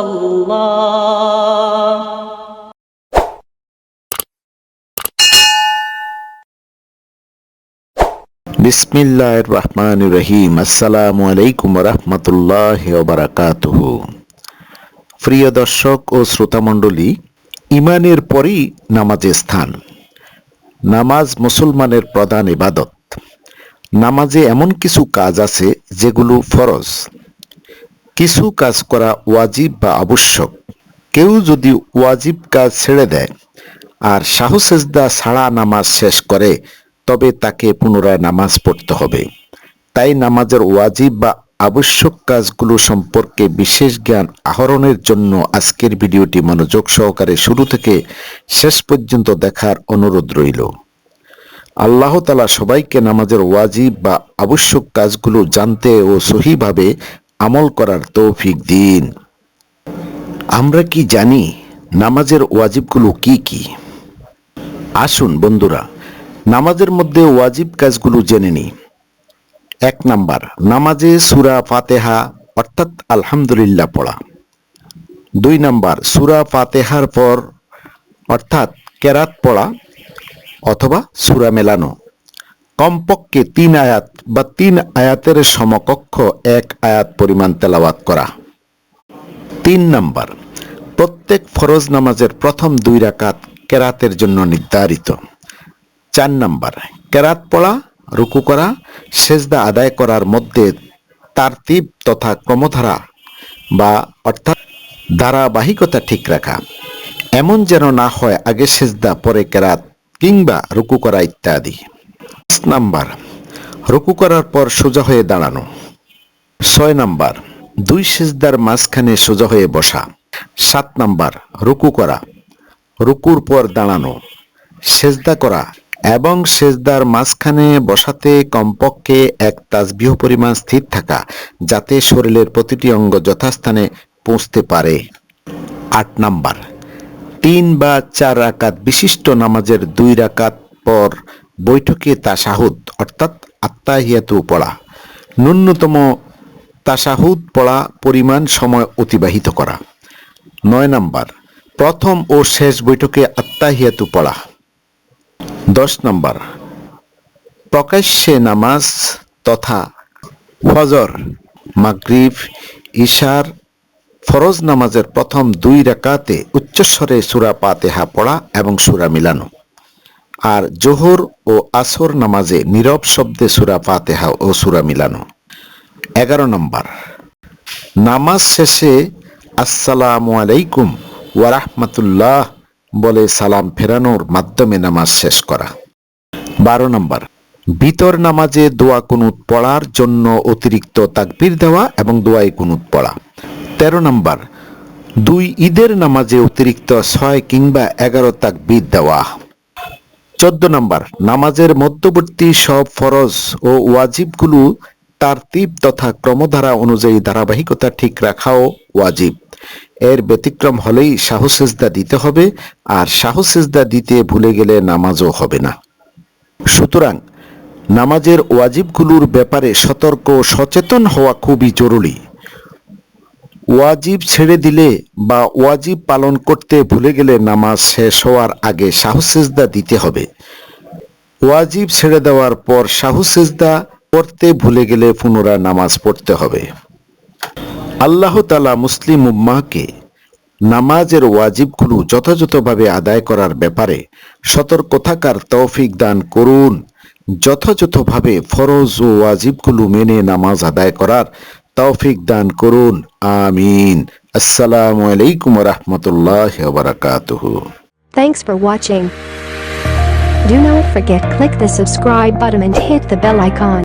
আল্লাহ। বিসমিল্লাহ রহমান রহিম আসসালামু আলাইকুম রহমতুল্লাহ বারাকাতুহ প্রিয় দর্শক ও শ্রোতামণ্ডলী ইমানের পরই নামাজের স্থান। নামাজ মুসলমানের প্রধান ইবাদত। নামাজে এমন কিছু কাজ আছে যেগুলো ফরজ। কিছু কাজ করা ওয়াজিব বা আবশ্যক। কেউ যদি ওয়াজিব কাজ ছেড়ে দেয় আর সাহসেজদা ছাড়া নামাজ শেষ করে, তবে তাকে পুনরায় নামাজ পড়তে হবে। তাই নামাজের ওয়াজিব বা আবশ্যক কাজগুলো সম্পর্কে বিশেষ জ্ঞান আহরণের জন্য আজকের ভিডিওটি মনোযোগ সহকারে শুরু থেকে শেষ পর্যন্ত দেখার অনুরোধ রইল। আল্লাহ তালা সবাইকে নামাজের ওয়াজিব বা আবশ্যক কাজগুলো জানতে ও সহিভাবে আমল করার তৌফিক দিন। আমরা কি জানি নামাজের ওয়াজিবগুলো কি কি? আসুন বন্ধুরা, নামাজের মধ্যে ওয়াজিব কাজগুলো জেনে নিই। এক নাম্বার, নামাজে সুরা ফাতেহা, অর্থাৎ আলহামদুলিল্লাহ পড়া। দুই নাম্বার, সুরা ফাতেহার পর, অর্থাৎ কেরাত পড়া অথবা সুরা মেলানো। কমপক্ষে তিন আয়াত বা তিন আয়াতের সমকক্ষ এক আয়াত পরিমাণ তেলাওয়াত করা। তিন নাম্বার, প্রত্যেক ফরজ নামাজের প্রথম দুই রাকাত কেরাতের জন্য নির্ধারিত। চার নাম্বার, কেরাত পড়া, রুকু করা, সেজদা আদায় করার মধ্যে তারতিব তথা ক্রমধারা বা অর্থাৎ ধারাবাহিকতা ঠিক রাখা। এমন যেন না হয় আগে সেজদা, পরে কেরাত কিংবা রুকু করা ইত্যাদি। নাম্বার, রুকু করার পর সোজা হয়ে দাঁড়ানো। ছয় নাম্বার, দুই সেজদার মাঝখানে সোজা হয়ে বসা। সাত নাম্বার, রুকু করা। রুকুর পর দাঁড়ানো। সেজদা করা এবং সেজদার মাঝখানে বসাতে কমপক্ষে এক তাসবিহ পরিমাণ স্থির থাকা, যাতে শরীরের প্রতিটি অঙ্গ যথাস্থানে পৌঁছতে পারে। আট নাম্বার, তিন বা চার রাকাত বিশিষ্ট নামাজের দুই রাকাত পর বৈঠকে তাসাহুদ, অর্থাৎ আত্মাহিয়াতু পড়া। ন্যূনতম তাসাহুদ পড়া পরিমাণ সময় অতিবাহিত করা। নয় নাম্বার, প্রথম ও শেষ বৈঠকে আত্মাহিয়াতু পড়া। দশ নম্বর, প্রকাশ্যে নামাজ তথা ফজর, মাগরিব, ইশার, ফরজ নামাজের প্রথম দুই রাকাতে উচ্চস্বরে সুরা পাতেহা পড়া এবং সুরা মিলানো। আর জোহর ও আসর নামাজে নীরব শব্দে সুরা পাতেহা ও সুরা মিলানো। এগারো নম্বর। নামাজ শেষে আসসালামু আলাইকুম ওয়ারাহমাতুল্লাহ বলে সালাম ফেরানোর মাধ্যমে নামাজ শেষ করা। বারো নম্বর। ভিতর নামাজে দোয়া কুনুত পড়ার জন্য অতিরিক্ত তাকবির দেওয়া এবং দোয়াই কুনুত পড়া। তেরো নম্বর। দুই ঈদের নামাজে অতিরিক্ত ছয় কিংবা এগারো তাকবির দেওয়া। চোদ্দ নম্বর, নামাজের মধ্যবর্তী সব ফরজ ও ওয়াজিবগুলো তার তীব তথা ক্রমধারা অনুযায়ী ধারাবাহিকতা ঠিক রাখাও ওয়াজিব। এর ব্যতিক্রম হলেই সাহসেজদা দিতে হবে, আর সাহসেজদা দিতে ভুলে গেলে নামাজও হবে না। সুতরাং নামাজের ওয়াজিবগুলোর ব্যাপারে সতর্ক সচেতন হওয়া খুবই জরুরি। ওয়াজিব ছেড়ে দিলে বা ওয়াজিব পালন করতে ভুলে গেলে নামাজ শেষ হওয়ার আগে সাহসেজদা দিতে হবে। ওয়াজিব ছেড়ে দেওয়ার পর সাহসেজদা করতে ভুলে গেলে পুনরায় নামাজ পড়তে হবে। আল্লাহ তালা মুসলিম উম্মাহকে নামাজের ওয়াজিবগুলো যথাযথভাবে আদায় করার ব্যাপারে সতর্ক থাকার তৌফিক দান করুন। যথাযথভাবে ফরজ ও ওয়াজিবগুলো মেনে নামাজ আদায় করার তৌফিক দান করুন আমিন আসসালামু আলাইকুম রহমতুল্লাহ বারাকাতুহু Thanks for watching. Do not forget click the subscribe button and hit the bell icon.